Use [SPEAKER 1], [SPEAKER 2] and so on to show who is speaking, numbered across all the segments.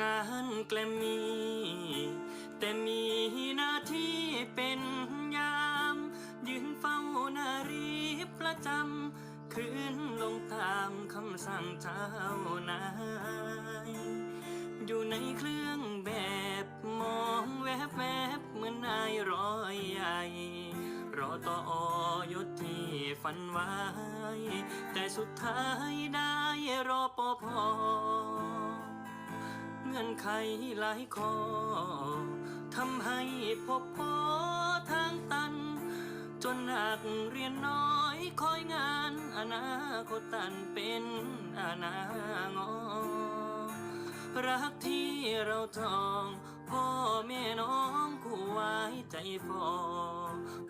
[SPEAKER 1] งานแกลมี แต่มีหน้าที่เป็นยาม ยืนเฝ้านารีประจำคืนลงตามคำสั่งเจ้านาย อยู่ในเครื่องแบบมองแวบแวบๆเหมือนนายร้อยใหญ่รอต่ออยศที่ฝันไว้ แต่สุดท้ายได้รอปภ เงื่อนไขหลายข้อทำให้พบพอทางตัน จนหนักเรียนน้อยคอยงานอนาคตตันเป็นอนางอรักที่เราจองพ่อแม่น้องคู่ไว้ใจฟอ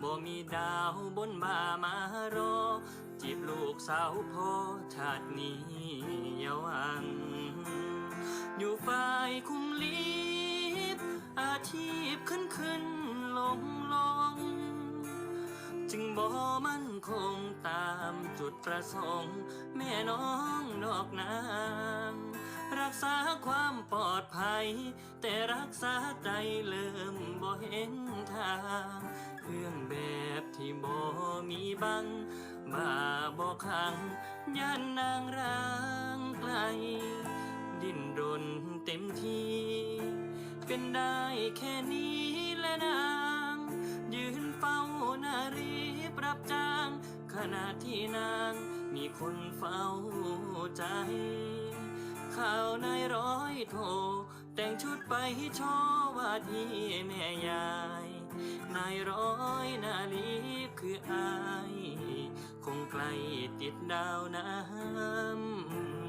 [SPEAKER 1] บ่มีดาวบนบ่ามารอ จีบลูกสาวพ่อชาตินี้อย่าวัง อยู่ฝ่ายคุมลีดอาชีพขึ้นขึ้นลงลง จึงบ่มั่นคงตามจุดประสงค์ แม่น้องดอกนางรักษาความปลอดภัย แต่รักษาใจเริ่มบ่เห็นทางเครื่องแบบที่บ่มีบังบาบ่ขังย่านนางรา ได้แค่นี้และนาง ยืนเฝ้านารีปรับจ้าง ขณะที่นางมีคนเฝ้าใจข่าวนายร้อยโท แต่งชุดไปโชว์ว่าที่แม่ยาย นายร้อยนาลีคืออาย คงไกลติดดาวน้ำ